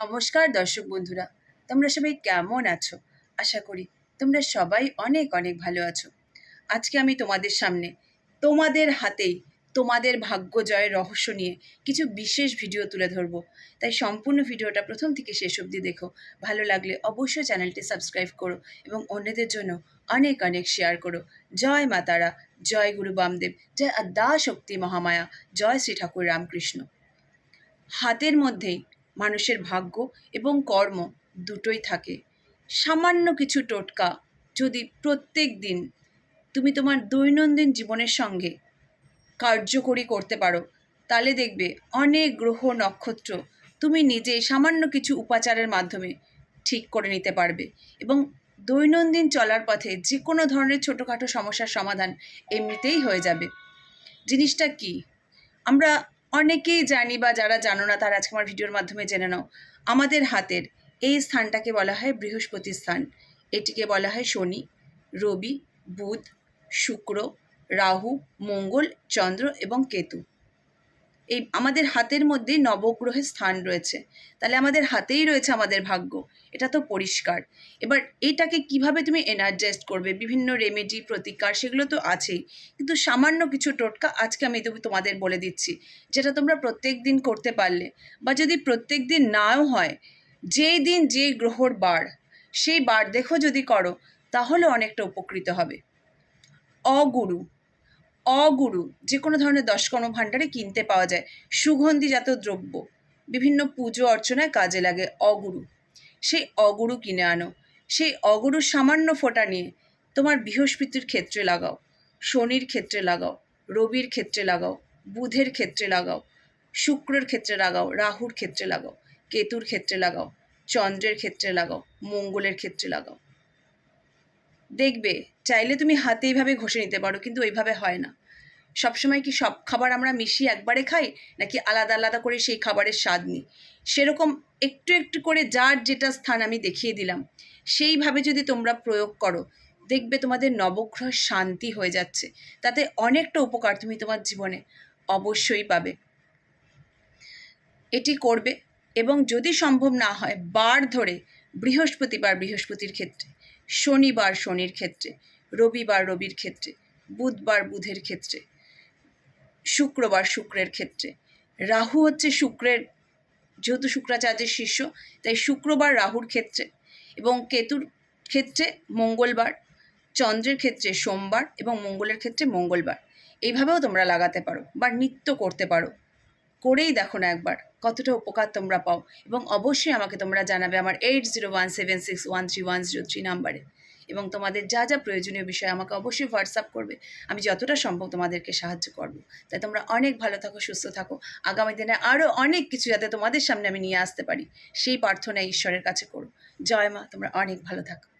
নমস্কার দর্শক বন্ধুরা, তোমরা সবাই কেমন আছো? আশা করি তোমরা সবাই অনেক অনেক ভালো আছো। আজকে আমি তোমাদের সামনে, তোমাদের হাতেই তোমাদের ভাগ্য জয়ের রহস্য নিয়ে কিছু বিশেষ ভিডিও তুলে ধরবো। তাই সম্পূর্ণ ভিডিওটা প্রথম থেকে শেষ অবধি দেখো। ভালো লাগলে অবশ্যই চ্যানেলটি সাবস্ক্রাইব করো এবং অন্যদের জন্য অনেক অনেক শেয়ার করো। জয় মাতারা জয় গুরু বামদেব, জয় আদ্যা শক্তি মহামায়া, জয় শ্রী ঠাকুর রামকৃষ্ণ। হাতের মধ্যেই মানুষের ভাগ্য এবং কর্ম দুটোই থাকে। সামান্য কিছু টোটকা যদি প্রত্যেক দিন তুমি তোমার দৈনন্দিন জীবনের সঙ্গে কার্যকরী করতে পারো, তাহলে দেখবে অনেক গ্রহ নক্ষত্র তুমি নিজে সামান্য কিছু উপাচারের মাধ্যমে ঠিক করে নিতে পারবে এবং দৈনন্দিন চলার পথে যে কোনো ধরনের ছোটোখাটো সমস্যার সমাধান এমনিতেই হয়ে যাবে। জিনিসটা কি? আমরা অনেকেই জানি বা যারা জানো না, তারা আজকে আমার ভিডিওর মাধ্যমে জেনে নাও। আমাদের হাতের এই স্থানটাকে বলা হয় বৃহস্পতি স্থান। এটিকে বলা হয় শনি, রবি, বুধ, শুক্র, রাহু, মঙ্গল, চন্দ্র এবং কেতু। এই আমাদের হাতের মধ্যে নবগ্রহের স্থান রয়েছে। তাহলে আমাদের হাতেই রয়েছে আমাদের ভাগ্য। এটা তো পরিষ্কার। এবার এটাকে কীভাবে তুমি এনার্জাইজ করবে? বিভিন্ন রেমেডি প্রতিকার সেগুলো তো আছেই। কিন্তু সামান্য কিছু টোটকা আজকে আমি তোমাদের বলে দিচ্ছি। যেটা তোমরা প্রত্যেক দিন করতে পারলে বা যদি প্রত্যেক দিন নাও হয়, যেই দিন যে গ্রহর বার, সেই বার দেখো যদি করো, তাহলে অনেকটা উপকৃত হবে। অগুরু অগুরু যে কোনো ধরনের দশকর্ম ভাণ্ডারে কিনতে পাওয়া যায়। সুগন্ধিজাত দ্রব্য, বিভিন্ন পুজো অর্চনায় কাজে লাগে অগুরু। সেই অগুরু কিনে আনো। সেই অগুরু সামান্য ফোঁটা নিয়ে তোমার বৃহস্পতির ক্ষেত্রে লাগাও, শনির ক্ষেত্রে লাগাও, রবির ক্ষেত্রে লাগাও, বুধের ক্ষেত্রে লাগাও, শুক্রের ক্ষেত্রে লাগাও, রাহুর ক্ষেত্রে লাগাও, কেতুর ক্ষেত্রে লাগাও, চন্দ্রের ক্ষেত্রে লাগাও, মঙ্গলের ক্ষেত্রে লাগাও। দেখবে, চাইলে তুমি হাতে এইভাবে ঘষে নিতে পারো, কিন্তু ওইভাবে হয় না। সবসময় কি সব খাবার আমরা মিশিয়ে একবারে খাই? নাকি আলাদা আলাদা করে সেই খাবারের স্বাদ নিই? সেরকম একটু একটু করে যার যেটা স্থান আমি দেখিয়ে দিলাম, সেইভাবে যদি তোমরা প্রয়োগ করো, দেখবে তোমাদের নবগ্রহ শান্তি হয়ে যাচ্ছে। তাতে অনেকটা উপকার তুমি তোমার জীবনে অবশ্যই পাবে। এটি করবে এবং যদি সম্ভব না হয়, বার ধরে বৃহস্পতিবার বৃহস্পতির ক্ষেত্রে, শনিবার শনির ক্ষেত্রে, রবিবার রবির ক্ষেত্রে, বুধবার বুধের ক্ষেত্রে শুক্রবার শুক্রের ক্ষেত্রে। রাহু হচ্ছে শুক্রের, যেহেতু শুক্রাচার্যের শিষ্য, তাই শুক্রবার রাহুর ক্ষেত্রে এবং কেতুর ক্ষেত্রে মঙ্গলবার, চন্দ্রের ক্ষেত্রে সোমবার এবং মঙ্গলের ক্ষেত্রে মঙ্গলবার। এইভাবেও তোমরা লাগাতে পারো বা নিত্য করতে পারো। করেই দেখো না একবার কতটা উপকার তোমরা পাও এবং অবশ্যই আমাকে তোমরা জানাবে আমার eight zero one seven six one three one zero three নাম্বারে এবং তোমাদের যা যা প্রয়োজনীয় বিষয় আমাকে অবশ্যই হোয়াটসঅ্যাপ করবে। আমি যতটা সম্ভব তোমাদেরকে সাহায্য করব। তাই তোমরা অনেক ভালো থাকো, সুস্থ থাকো। আগামী দিনে আরও অনেক কিছু যাতে তোমাদের সামনে আমি নিয়ে আসতে পারি। সেই প্রার্থনা ঈশ্বরের কাছে করো। জয় মা, তোমরা অনেক ভালো থাকো।